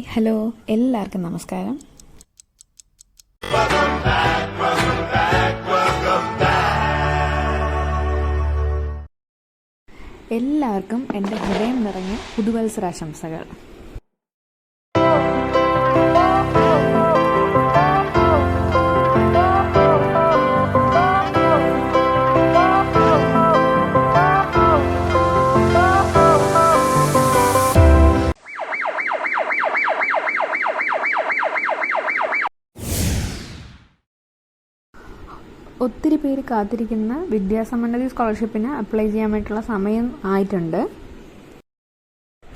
Hello എല്ലാവർക്കും നമസ്കാരം. എല്ലാവർക്കും എന്റെ ഹൃദയം നിറഞ്ഞ പുതുവത്സരാശംസകൾ. ഒത്തിരി പേര് കാത്തിരിക്കുന്ന വിദ്യാസമ്പന്നതി സ്കോളർഷിപ്പിന് അപ്ലൈ ചെയ്യാൻ വേണ്ടിയിട്ടുള്ള സമയം ആയിട്ടുണ്ട്.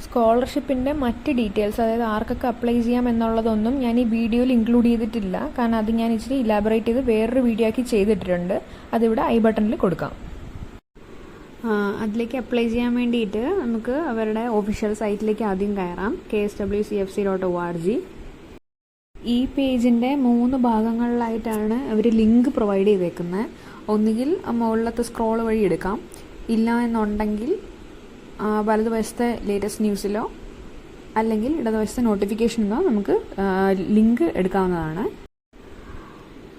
സ്കോളർഷിപ്പിന്റെ മറ്റ് ഡീറ്റെയിൽസ് അതായത് ആർക്കൊക്കെ അപ്ലൈ ചെയ്യാം എന്നുള്ളതൊന്നും ഞാൻ ഈ വീഡിയോയിൽ ഇൻക്ലൂഡ് ചെയ്തിട്ടില്ല. കാരണം അത് ഞാൻ ഇച്ചിരി ഇലാബറേറ്റ് ചെയ്ത് വേറൊരു വീഡിയോ ആക്കി ചെയ്തിട്ടുണ്ട്. അതിവിടെ ഐ ബട്ടണിൽ കൊടുക്കാം. അതിലേക്ക് അപ്ലൈ ചെയ്യാൻ വേണ്ടിയിട്ട് നമുക്ക് അവരുടെ ഒഫീഷ്യൽ സൈറ്റിലേക്ക് ആദ്യം കയറാം. K S W C F C dot O R G. ഈ പേജിന്റെ മൂന്ന് ഭാഗങ്ങളിലായിട്ടാണ് അവർ ലിങ്ക് പ്രൊവൈഡ് ചെയ്തേക്കുന്നത് ഒന്നുകിൽ മുകളിലത്തെ സ്ക്രോൾ വഴി എടുക്കാം. ഇല്ല എന്നുണ്ടെങ്കിൽ വലതുവശത്തെ ലേറ്റസ്റ്റ് ന്യൂസിലോ അല്ലെങ്കിൽ ഇടതുവശത്തെ നോട്ടിഫിക്കേഷനിലോ നമുക്ക് ലിങ്ക് എടുക്കാവുന്നതാണ്.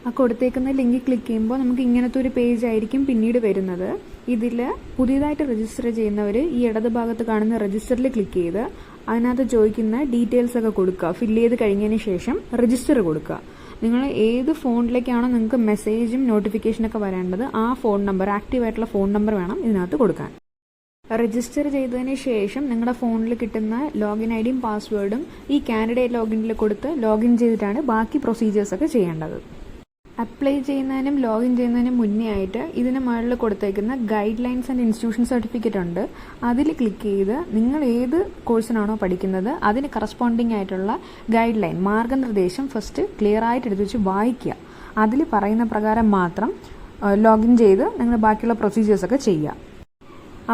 ആ കൊടുത്തേക്കുന്ന ലിങ്ക് ക്ലിക്ക് ചെയ്യുമ്പോൾ നമുക്ക് ഇങ്ങനത്തെ ഒരു പേജ് ആയിരിക്കും പിന്നീട് വരുന്നത്. ഇതിൽ പുതിയതായിട്ട് രജിസ്റ്റർ ചെയ്യുന്നവർ ഈ ഇടത് ഭാഗത്ത് കാണുന്ന രജിസ്റ്ററിൽ ക്ലിക്ക് ചെയ്ത് അതിനകത്ത് ചോദിക്കുന്ന ഡീറ്റെയിൽസ് ഒക്കെ കൊടുക്കുക. ഫില്ല് ചെയ്ത് കഴിഞ്ഞതിന് ശേഷം രജിസ്റ്റർ കൊടുക്കുക. നിങ്ങൾ ഏത് ഫോണിലേക്കാണോ നിങ്ങൾക്ക് മെസ്സേജും നോട്ടിഫിക്കേഷനൊക്കെ വരേണ്ടത് ആ ഫോൺ നമ്പർ ആക്റ്റീവ് ആയിട്ടുള്ള ഫോൺ നമ്പർ വേണം ഇതിനകത്ത് കൊടുക്കാൻ. രജിസ്റ്റർ ചെയ്തതിന് ശേഷം നിങ്ങളുടെ ഫോണിൽ കിട്ടുന്ന ലോഗിൻ ഐ ഡിയും പാസ്വേഡും ഈ കാൻഡിഡേറ്റ് ലോഗിനിൽ കൊടുത്ത് ലോഗിൻ ചെയ്തിട്ടാണ് ബാക്കി പ്രൊസീജിയേഴ്സൊക്കെ ചെയ്യേണ്ടത്. അപ്ലൈ ചെയ്യുന്നതിനും ലോഗിൻ ചെയ്യുന്നതിനും മുന്നേ ആയിട്ട് ഇതിന് മുകളിൽ കൊടുത്തേക്കുന്ന guidelines and institution certificate ഉണ്ട്. അതിൽ ക്ലിക്ക് ചെയ്ത് നിങ്ങൾ ഏത് കോഴ്സിനാണോ പഠിക്കുന്നത് അതിന് കറസ്പോണ്ടിങ് ആയിട്ടുള്ള ഗൈഡ് ലൈൻ മാർഗനിർദ്ദേശം ഫസ്റ്റ് ക്ലിയർ ആയിട്ട് എടുത്തു വെച്ച് വായിക്കുക. അതിൽ പറയുന്ന പ്രകാരം മാത്രം ലോഗിൻ ചെയ്ത് നിങ്ങൾ ബാക്കിയുള്ള പ്രൊസീജിയേഴ്സൊക്കെ ചെയ്യുക.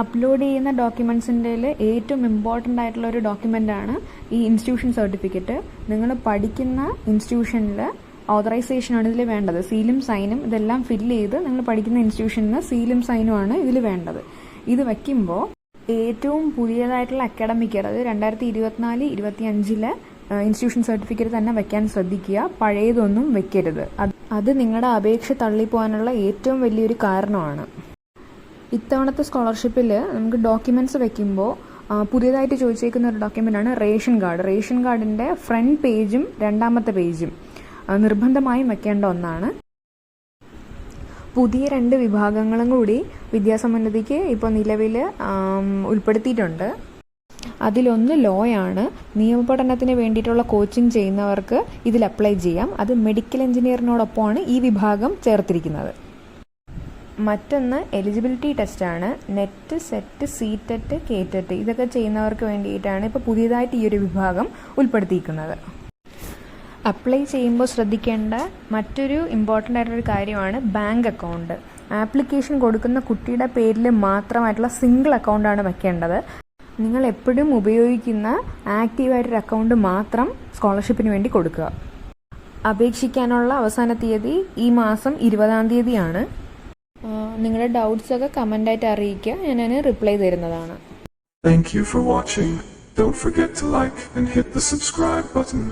അപ്ലോഡ് ചെയ്യുന്ന ഡോക്യുമെൻസിന്റെ ഏറ്റവും ഇമ്പോർട്ടന്റ് ആയിട്ടുള്ള ഒരു ഡോക്യുമെന്റാണ് ഈ ഇൻസ്റ്റിറ്റ്യൂഷൻ സർട്ടിഫിക്കറ്റ് നിങ്ങൾ പഠിക്കുന്ന ഇൻസ്റ്റിറ്റ്യൂഷനിൽ ഓതറൈസേഷനാണ് ഇതിൽ വേണ്ടത്. സീലും സൈനും ഇതെല്ലാം ഫില്ല് ചെയ്ത് നിങ്ങൾ പഠിക്കുന്ന ഇൻസ്റ്റിറ്റ്യൂഷനിൽ നിന്ന് സീലും സൈനുമാണ് ഇതിൽ വേണ്ടത്. ഇത് വയ്ക്കുമ്പോൾ ഏറ്റവും പുതിയതായിട്ടുള്ള അക്കാഡമിക് ഇയർ അതായത് രണ്ടായിരത്തി ഇരുപത്തിനാല് ഇരുപത്തി അഞ്ചിലെ ഇൻസ്റ്റിറ്റ്യൂഷൻ സർട്ടിഫിക്കറ്റ് തന്നെ വെക്കാൻ ശ്രദ്ധിക്കുക. പഴയതൊന്നും വെക്കരുത്. അത് നിങ്ങളുടെ അപേക്ഷ തള്ളിപ്പോകാനുള്ള ഏറ്റവും വലിയൊരു കാരണമാണ്. ഇത്തവണത്തെ സ്കോളർഷിപ്പിൽ നമുക്ക് ഡോക്യുമെന്റ്സ് വെക്കുമ്പോൾ പുതിയതായിട്ട് ചോദിച്ചേക്കുന്ന ഒരു ഡോക്യുമെന്റാണ് റേഷൻ കാർഡ്. റേഷൻ കാർഡിന്റെ ഫ്രണ്ട് പേജും രണ്ടാമത്തെ പേജും. നിർബന്ധമായും വെക്കേണ്ട ഒന്നാണ്. പുതിയ രണ്ട് വിഭാഗങ്ങളും കൂടി വിദ്യാസമ്പന്നതയ്ക്ക് ഇപ്പോൾ നിലവിൽ ഉൾപ്പെടുത്തിയിട്ടുണ്ട്. അതിലൊന്ന് ലോ ആണ് നിയമപഠനത്തിന് വേണ്ടിയിട്ടുള്ള കോച്ചിങ് ചെയ്യുന്നവർക്ക് ഇതിൽ അപ്ലൈ ചെയ്യാം. അത് മെഡിക്കൽ എഞ്ചിനീയറിനോടൊപ്പമാണ് ഈ വിഭാഗം ചേർത്തിരിക്കുന്നത്. മറ്റൊന്ന് എലിജിബിലിറ്റി ടെസ്റ്റാണ്. നെറ്റ് സെറ്റ് സീറ്ററ്റ് കേറ്ററ്റ് ഇതൊക്കെ ചെയ്യുന്നവർക്ക് വേണ്ടിയിട്ടാണ് ഇപ്പോൾ പുതിയതായിട്ട് ഈ ഒരു വിഭാഗം ഉൾപ്പെടുത്തിയിരിക്കുന്നത്. അപ്ലൈ ചെയ്യുമ്പോൾ ശ്രദ്ധിക്കേണ്ട മറ്റൊരു ഇമ്പോർട്ടന്റ് ആയിട്ടുള്ള കാര്യമാണ് ബാങ്ക് അക്കൗണ്ട് ആപ്ലിക്കേഷൻ കൊടുക്കുന്ന കുട്ടിയുടെ പേരിൽ മാത്രമായിട്ടുള്ള സിംഗിൾ അക്കൗണ്ടാണ് വയ്ക്കേണ്ടത് നിങ്ങൾ എപ്പോഴും ഉപയോഗിക്കുന്ന ആക്റ്റീവായിട്ടൊരു അക്കൗണ്ട് മാത്രം സ്കോളർഷിപ്പിന് വേണ്ടി കൊടുക്കുക. അപേക്ഷിക്കാനുള്ള അവസാന തീയതി ഈ മാസം ഇരുപതാം തീയതിയാണ്. നിങ്ങളുടെ ഡൗട്ട്സ് ഒക്കെ കമന്റ് ആയിട്ട് അറിയിക്കുക. ഞാൻ അതിന് റിപ്ലൈ തരുന്നതാണ്. Thank you for watching. Don't forget to like and hit the subscribe button.